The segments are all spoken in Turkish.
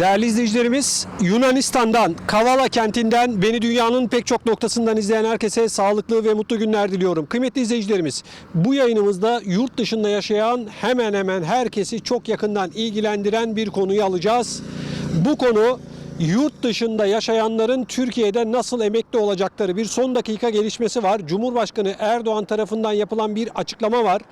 Değerli izleyicilerimiz Yunanistan'dan Kavala kentinden beni dünyanın pek çok noktasından izleyen herkese sağlıklı ve mutlu günler diliyorum. Kıymetli izleyicilerimiz bu yayınımızda yurt dışında yaşayan hemen hemen herkesi çok yakından ilgilendiren bir konuyu alacağız. Bu konu yurt dışında yaşayanların Türkiye'de nasıl emekli olacakları bir son dakika gelişmesi var. Cumhurbaşkanı Erdoğan tarafından yapılan bir açıklama var.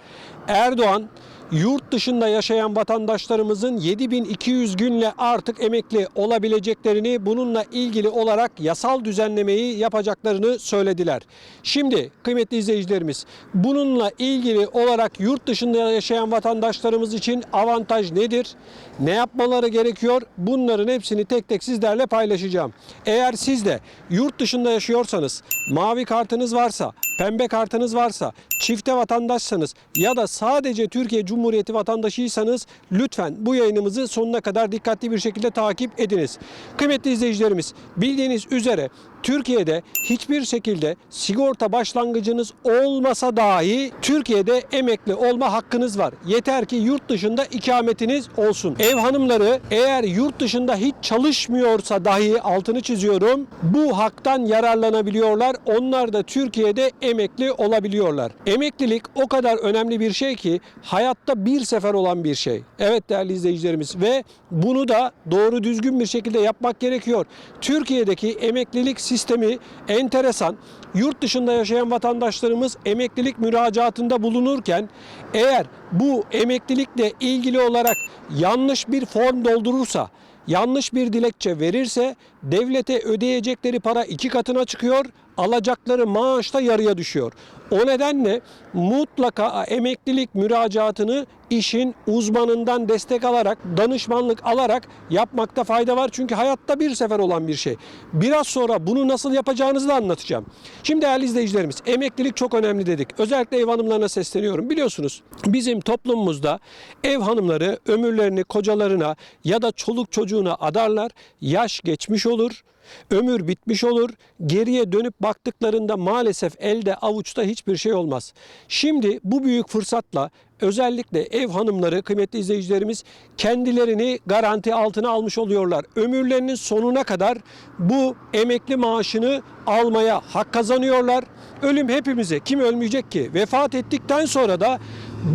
Erdoğan yurt dışında yaşayan vatandaşlarımızın 7200 günle artık emekli olabileceklerini bununla ilgili olarak yasal düzenlemeyi yapacaklarını söylediler. Şimdi kıymetli izleyicilerimiz bununla ilgili olarak yurt dışında yaşayan vatandaşlarımız için avantaj nedir? Ne yapmaları gerekiyor? Bunların hepsini tek tek sizlerle paylaşacağım. Eğer siz de yurt dışında yaşıyorsanız, mavi kartınız varsa, pembe kartınız varsa, çifte vatandaşsanız ya da sadece Türkiye Cumhuriyeti vatandaşıysanız lütfen bu yayınımızı sonuna kadar dikkatli bir şekilde takip ediniz. Kıymetli izleyicilerimiz bildiğiniz üzere Türkiye'de hiçbir şekilde sigorta başlangıcınız olmasa dahi Türkiye'de emekli olma hakkınız var. Yeter ki yurt dışında ikametiniz olsun. Ev hanımları eğer yurt dışında hiç çalışmıyorsa dahi altını çiziyorum bu haktan yararlanabiliyorlar. Onlar da Türkiye'de emekli olabiliyorlar. Emeklilik o kadar önemli bir şey ki hayatta bir sefer olan bir şey. Evet değerli izleyicilerimiz ve bunu da doğru düzgün bir şekilde yapmak gerekiyor. Türkiye'deki emeklilik sistemi enteresan. Yurt dışında yaşayan vatandaşlarımız emeklilik müracaatında bulunurken eğer bu emeklilikle ilgili olarak yanlış bir form doldurursa, yanlış bir dilekçe verirse devlete ödeyecekleri para iki katına çıkıyor, alacakları maaş da yarıya düşüyor. O nedenle mutlaka emeklilik müracaatını işin uzmanından destek alarak, danışmanlık alarak yapmakta fayda var. Çünkü hayatta bir sefer olan bir şey. Biraz sonra bunu nasıl yapacağınızı da anlatacağım. Şimdi değerli izleyicilerimiz, emeklilik çok önemli dedik. Özellikle ev hanımlarına sesleniyorum. Biliyorsunuz bizim toplumumuzda ev hanımları ömürlerini kocalarına ya da çoluk çocuğuna adarlar. Yaş geçmiş olur. Ömür bitmiş olur. Geriye dönüp baktıklarında maalesef elde avuçta hiçbir şey olmaz. Şimdi bu büyük fırsatla özellikle ev hanımları kıymetli izleyicilerimiz kendilerini garanti altına almış oluyorlar. Ömürlerinin sonuna kadar bu emekli maaşını almaya hak kazanıyorlar. Ölüm hepimize kim ölmeyecek ki? Vefat ettikten sonra da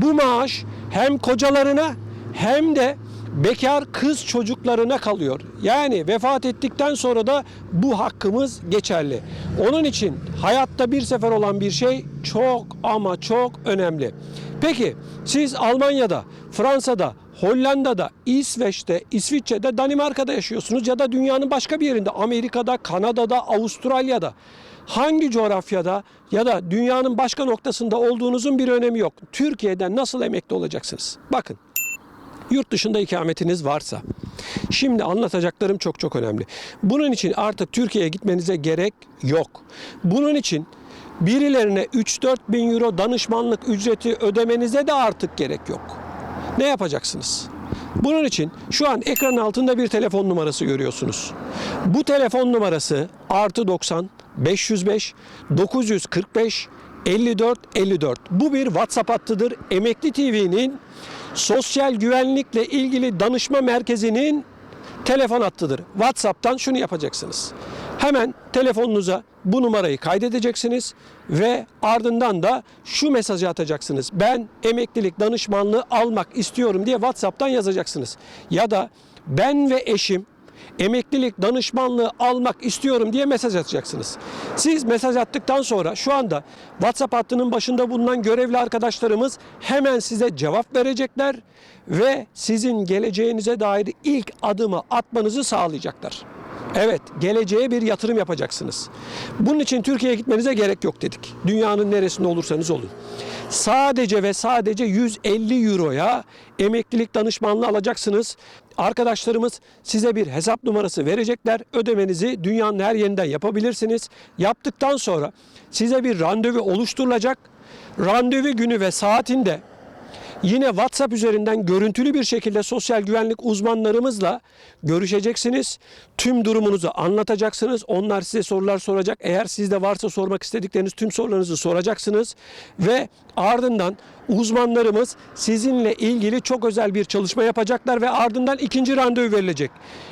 bu maaş hem kocalarına hem de bekar kız çocuklarına kalıyor. Yani vefat ettikten sonra da bu hakkımız geçerli. Onun için hayatta bir sefer olan bir şey çok ama çok önemli. Peki siz Almanya'da, Fransa'da, Hollanda'da, İsveç'te, İsviçre'de, Danimarka'da yaşıyorsunuz ya da dünyanın başka bir yerinde, Amerika'da, Kanada'da, Avustralya'da hangi coğrafyada ya da dünyanın başka noktasında olduğunuzun bir önemi yok. Türkiye'den nasıl emekli olacaksınız? Bakın yurt dışında ikametiniz varsa şimdi anlatacaklarım çok çok önemli. Bunun için artık Türkiye'ye gitmenize gerek yok. Bunun için birilerine 3-4 bin euro danışmanlık ücreti ödemenize de artık gerek yok. Ne yapacaksınız? Bunun için şu an ekran altında bir telefon numarası görüyorsunuz. Bu telefon numarası artı 90 505 945 54 54. Bu bir WhatsApp hattıdır. Emekli TV'nin sosyal güvenlikle ilgili danışma merkezinin telefon hattıdır. WhatsApp'tan şunu yapacaksınız. Hemen telefonunuza bu numarayı kaydedeceksiniz ve ardından da şu mesajı atacaksınız. Ben emeklilik danışmanlığı almak istiyorum diye WhatsApp'tan yazacaksınız. Ya da ben ve eşim emeklilik danışmanlığı almak istiyorum diye mesaj atacaksınız. Siz mesaj attıktan sonra şu anda WhatsApp hattının başında bulunan görevli arkadaşlarımız hemen size cevap verecekler ve sizin geleceğinize dair ilk adımı atmanızı sağlayacaklar. Evet, geleceğe bir yatırım yapacaksınız. Bunun için Türkiye'ye gitmenize gerek yok dedik. Dünyanın neresinde olursanız olun. Sadece ve sadece 150 euroya emeklilik danışmanlığı alacaksınız. Arkadaşlarımız size bir hesap numarası verecekler. Ödemenizi dünyanın her yerinden yapabilirsiniz. Yaptıktan sonra size bir randevu oluşturulacak. Randevu günü ve saatinde Yine WhatsApp üzerinden görüntülü bir şekilde sosyal güvenlik uzmanlarımızla görüşeceksiniz. Tüm durumunuzu anlatacaksınız. Onlar size sorular soracak. Eğer sizde varsa sormak istedikleriniz tüm sorularınızı soracaksınız ve ardından uzmanlarımız sizinle ilgili çok özel bir çalışma yapacaklar ve ardından ikinci randevu verilecek.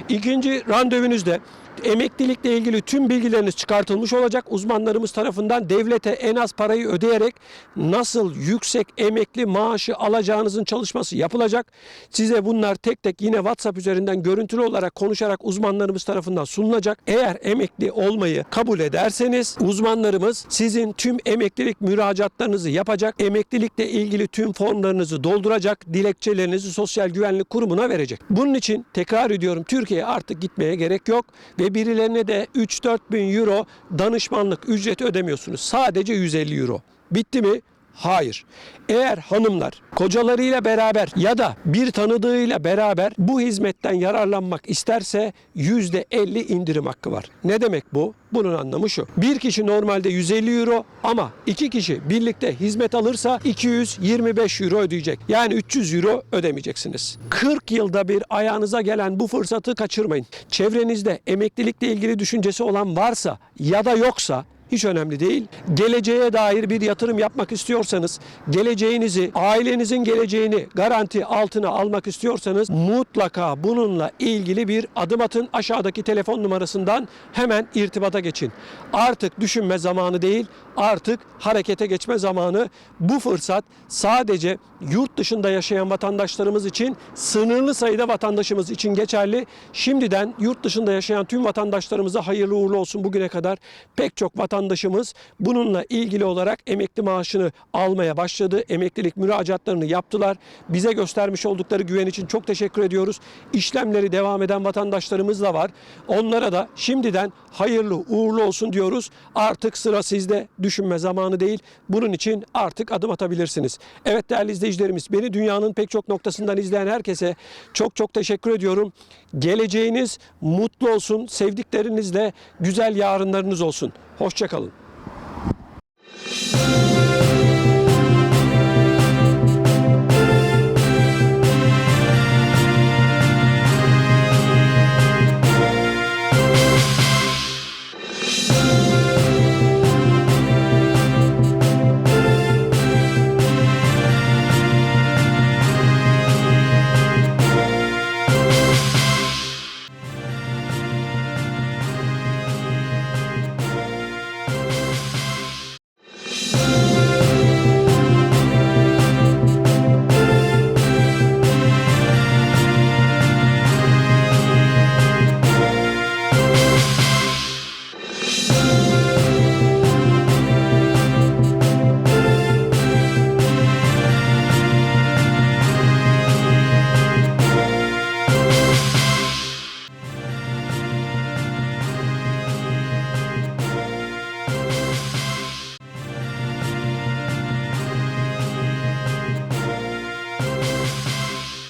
İkinci randevunuzda emeklilikle ilgili tüm bilgileriniz çıkartılmış olacak. Uzmanlarımız tarafından devlete en az parayı ödeyerek nasıl yüksek emekli maaşı alacağınızın çalışması yapılacak. Size bunlar tek tek yine WhatsApp üzerinden görüntülü olarak konuşarak uzmanlarımız tarafından sunulacak. Eğer emekli olmayı kabul ederseniz uzmanlarımız sizin tüm emeklilik müracaatlarınızı yapacak. Emeklilikle ilgili tüm formlarınızı dolduracak. Dilekçelerinizi Sosyal Güvenlik Kurumu'na verecek. Bunun için tekrar ediyorum Türkiye'ye artık gitmeye gerek yok ve birilerine de 3-4 bin euro danışmanlık ücreti ödemiyorsunuz. Sadece 150 euro. Bitti mi? Hayır. Eğer hanımlar kocalarıyla beraber ya da bir tanıdığıyla beraber bu hizmetten yararlanmak isterse %50 indirim hakkı var. Ne demek bu? Bunun anlamı şu. Bir kişi normalde 150 euro ama iki kişi birlikte hizmet alırsa 225 euro ödeyecek. Yani 300 euro ödemeyeceksiniz. 40 yılda bir ayağınıza gelen bu fırsatı kaçırmayın. Çevrenizde emeklilikle ilgili düşüncesi olan varsa ya da yoksa hiç önemli değil. Geleceğe dair bir yatırım yapmak istiyorsanız, geleceğinizi, ailenizin geleceğini garanti altına almak istiyorsanız mutlaka bununla ilgili bir adım atın. Aşağıdaki telefon numarasından hemen irtibata geçin. Artık düşünme zamanı değil, artık harekete geçme zamanı. Bu fırsat sadece yurt dışında yaşayan vatandaşlarımız için, sınırlı sayıda vatandaşımız için geçerli. Şimdiden yurt dışında yaşayan tüm vatandaşlarımıza hayırlı uğurlu olsun bugüne kadar pek çok vatandaşımız bununla ilgili olarak emekli maaşını almaya başladı. Emeklilik müracaatlarını yaptılar. Bize göstermiş oldukları güven için çok teşekkür ediyoruz. İşlemleri devam eden vatandaşlarımız da var. Onlara da şimdiden hayırlı uğurlu olsun diyoruz. Artık sıra sizde. Düşünme zamanı değil. Bunun için artık adım atabilirsiniz. Evet değerli izleyicilerimiz beni dünyanın pek çok noktasından izleyen herkese çok çok teşekkür ediyorum. Geleceğiniz mutlu olsun. Sevdiklerinizle güzel yarınlarınız olsun. Hoşçakalın.